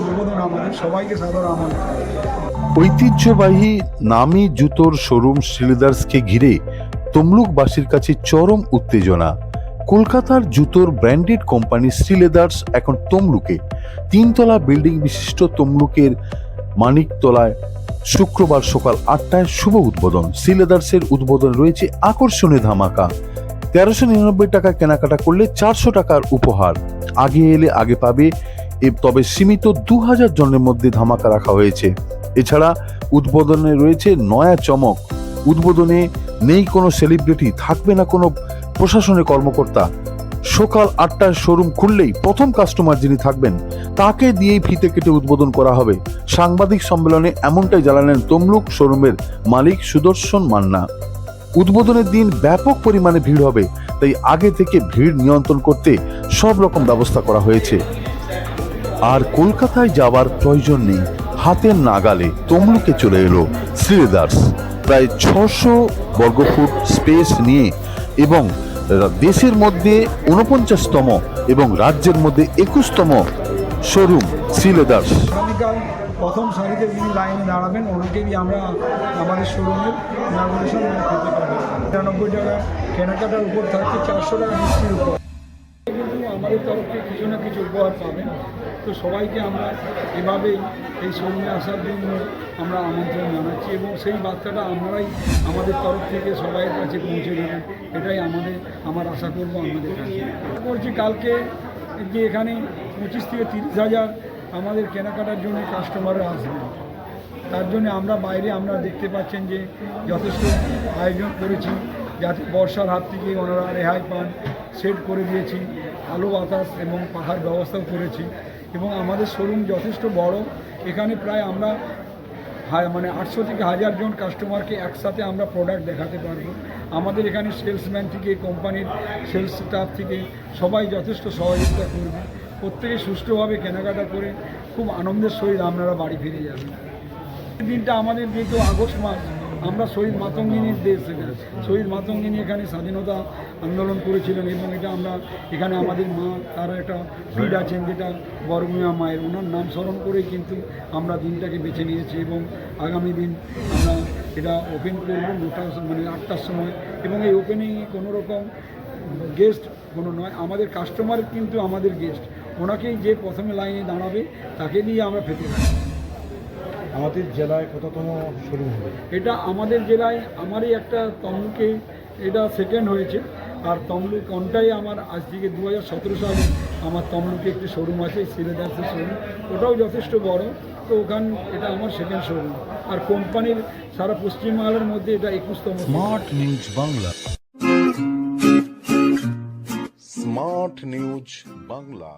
উদ্বোধন আমাদের সবাইকে সাদর আমন্ত্রণ। ঐতিহ্যবাহী নামি জুতোর শোরুম শ্রীলেদার্সকে ঘিরে তমলুকবাসীর কাছে চরম উত্তেজনা। কলকাতার জুতোর ব্র্যান্ডেড কোম্পানি শ্রীলেদার্স এখন তমলুকে। তিনতলা বিল্ডিং বিশিষ্ট তমলুকের মানিকতলায় শুক্রবার সকাল আটটায় শুভ উদ্বোধন। শ্রীলেদার্সের উদ্বোধন রয়েছে আকর্ষণীয় ধামাকা। তেরোশো নিরানব্বই টাকা কেনাকাটা করলে চারশো টাকার উপহার। আগে এলে আগে পাবে তবে সীমিত দু হাজার জনের মধ্যে ধামাকা রাখা হয়েছে। এছাড়া উদ্বোধনে রয়েছে নয়া চমক। উদ্বোধনে নেই কোনো সেলিব্রিটি থাকবে না কোনো প্রশাসনের কর্মকর্তা। সকাল আটটায় শোরুম খুললেই প্রথম কাস্টমার যিনি থাকবেন, তাকে দিয়েই ফিতে কেটে উদ্বোধন করা হবে। সাংবাদিক সম্মেলনে এমনটাই জানালেন তমলুক শোরুমের মালিক সুদর্শন মান্না। উদ্বোধনের দিন ব্যাপক পরিমাণে ভিড় হবে, তাই আগে থেকে ভিড় নিয়ন্ত্রণ করতে সব রকম ব্যবস্থা করা হয়েছে। আর কলকাতায় যাওয়ার প্রয়োজন নেই। হাতের নাগালে তমলুকে চলে এলো শ্রীলেদার্স প্রায় ছশো বর্গফুট স্পেস নিয়ে এবং দেশের মধ্যে উনপঞ্চাশতম এবং রাজ্যের মধ্যে একুশতম শোরুম শ্রীলেদার্স প্রথম সারিতে যিনি লাইনে দাঁড়াবেন ওনাকেই আমরা আমাদের শোরুমের ইনাগুরেশন খেতে পারব নিরানব্বই টাকা কেনাকাটার উপর থাকছে, চারশো টাকা মিষ্টির উপর। আমাদের তরফ কিছু না কিছু উপহার পাবেন তো সবাইকে আমরা এভাবেই এই শোরুমে আসার জন্য আমরা আমন্ত্রণ জানাচ্ছি এবং সেই বার্তাটা আমরাই আমাদের তরফ থেকে সবাইয়ের কাছে পৌঁছে দেবেন এটাই আমাদের, আমার আশা করব আমাদের কাছে। করছি কালকে যে এখানে পঁচিশ থেকে তিরিশ হাজার আমাদের কেনাকাটার জন্য কাস্টমাররা আসবে। তার জন্য আমরা বাইরে আমরা দেখতে পাচ্ছেন যে যথেষ্ট আয়োজন করেছি। যাতে বর্ষার হাত থেকে ওনারা রেহাই পান সেট করে দিয়েছি। আলো, বাতাস এবং পাহাড় ব্যবস্থাও করেছি এবং আমাদের শোরুম যথেষ্ট বড়। এখানে প্রায় আমরা মানে আটশো থেকে হাজার জন কাস্টমারকে একসাথে আমরা প্রোডাক্ট দেখাতে পারব। আমাদের এখানে সেলসম্যান থেকে, কোম্পানির সেলস স্টাফ থেকে সবাই যথেষ্ট সহযোগিতা করবে। প্রত্যেকে সুষ্ঠুভাবে কেনাকাটা করে খুব আনন্দের সহিত আপনারা বাড়ি ফিরে যাবেন। দিনটা আমাদের যেহেতু আগস্ট মাস আমরা শহীদ মাতঙ্গিনীর দেশ এটা শহীদ মাতঙ্গিনী এখানে স্বাধীনতা আন্দোলন করেছিলেন এবং এটা আমরা এখানে আমাদের মা তারা একটা ফিড আছেন যেটা বরগুমিয়া মায়ের ওনার নাম স্মরণ করেই কিন্তু আমরা দিনটাকে বেছে নিয়েছি এবং আগামী দিন আমরা এটা ওপেন করব নটা মানে আটটার সময় এবং এই ওপেনিংয়ে কোনো রকম গেস্ট কোনো নয় আমাদের কাস্টমার কিন্তু আমাদের গেস্ট ওনাকেই যে প্রথমে লাইনে দাঁড়াবে তাকে দিয়ে আমরা পেতে পারি আমাদের জেলায় কততম শোরুম হবে? এটা আমাদের জেলায় আমারই একটা তমলুকে এটা সেকেন্ড হয়েছে। আর তমলুক কোনটাই আমার আজ থেকে দু হাজার সতেরো সালে আমার তমলুকে একটি শোরুম আছে সিলেদাসের শোরুম ওটাও যথেষ্ট বড়। তো ওখান এটা আমার সেকেন্ড শোরুম আর কোম্পানির সারা পশ্চিমবাংলার মধ্যে এটা একুশতম smart news Bangla smart news Bangla